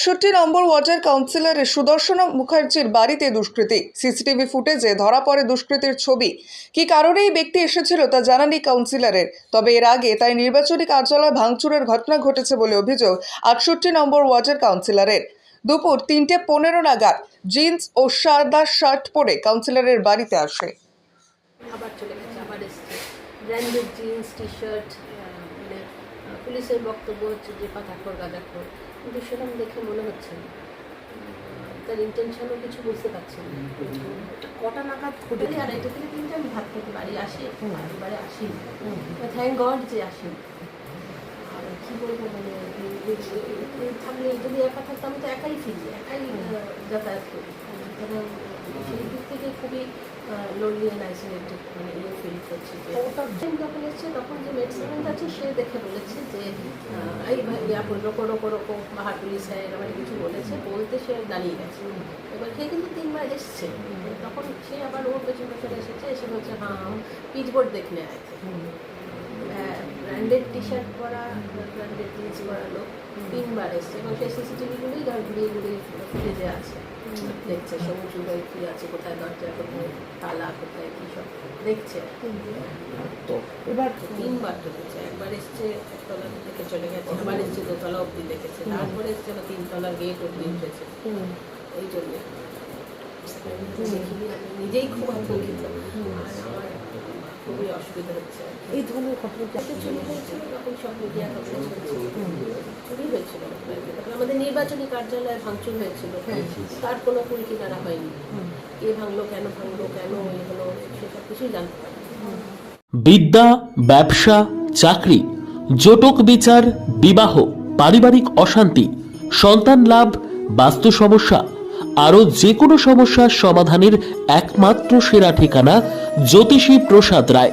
আটষট্টি নম্বর ওয়ার্ডের কাউন্সিলরের সুদর্শন মুখার্জির বাড়িতে দুষ্কৃতী। সিসিটিভি ফুটেজে ধরা পড়ে দুষ্কৃতীর ছবি। কি কারণে এই ব্যক্তি এসেছিল তা জানানি কাউন্সিলরের। তবে এর আগে তাই নির্বাচনী কার্যালয় ভাঙচুরের ঘটনা ঘটেছে বলে অভিযোগ আটষট্টি নম্বর ওয়ার্ডের কাউন্সিলরের। দুপুর তিনটে পনেরো নাগাদ জিন্স ও সাদা শার্ট পরে কাউন্সিলরের বাড়িতে আসে। আবার চলে গেছে, আবার জিন্স টি শার্ট পুলিশের বক্তব্য হচ্ছে যে পাতাখর গাঁজাখর কিন্তু সেরকম দেখে মনে হচ্ছে না। তার ইন্টেনশনও কিছু বুঝতে পারছি না। কটা নাগাদ হোটেলে ঘটে আড়াইটা থেকে তিনটে আমি ভাত খেতে বাড়ি আসি বাড়ি আসি থ্যাংক গড যে আসি। আর কী বলব মানে থাকলে যদি একা থাকতাম তো একাই ফিরি একাই যাতায়াত করি সুতরাং সেই দিক থেকে খুবই লোনলি অ্যান্ড আইসোলেটেড মানে ইয়ে ফিল করছি যে যখন এসছে তখন যে মেডিসিন আছে সে দেখে বলেছে যে এই ভাই ইয়া করল কোনো কোনো বাহার পুলিশ হ্যাঁ এরকম কিছু বলেছে বলতে সে দাঁড়িয়ে গেছে। এবার সে কিন্তু তিনবার এসছে। তখন সে আবার ওর পেছন পেছনে এসেছে এসে বলছে হ্যাঁ পিচবোর্ড দেখনে আয়। थे ব্র্যান্ডেড টি শার্ট পরা ব্র্যান্ডেড জিন্স পরা লোক তিনবার এসছে এবং সেই সিসিটিভিগুলোই ধর ঘুরিয়ে ঘুরিয়ে ফুটেজে আছে। দেখছে সমুদ্র উদয় কী আছে কোথায় দরজা কোথায় তালা কোথায় কী সব দেখছে। তো এবার তিনবার ঢুকেছে একবার এসছে একতলা থেকে চলে গেছে আবার এসছে দোতলা অবধি দেখেছে তারপরে এসছে আবার তিনতলা গেট অবধি উঠেছে। এই জন্যে। নিজেই খুব আতঙ্কিত অসুবিধা হচ্ছে। এই ধরনের ঘটনা যাতে চুরি হয়েছিল তখন সব মিডিয়া কভারেজ হয়েছিল চুরি হয়েছিল। তারপরে আমাদের নির্বাচনী কার্যালয়ে ভাঙচুর হয়েছিল। তার কোনো কুল কিনারা হয়নি। কে ভাঙলো কেন ভাঙলো কেন এই হলো সেসব কিছুই জানতে পারি বিদ্যা ব্যবসা চাকরি জটক বিচার বিবাহ পারিবারিক অশান্তি সন্তান লাভ বাস্তু সমস্যা আরও যে কোনো সমস্যার সমাধানের একমাত্র সেরা ঠিকানা জ্যোতিষী প্রসাদ রায়।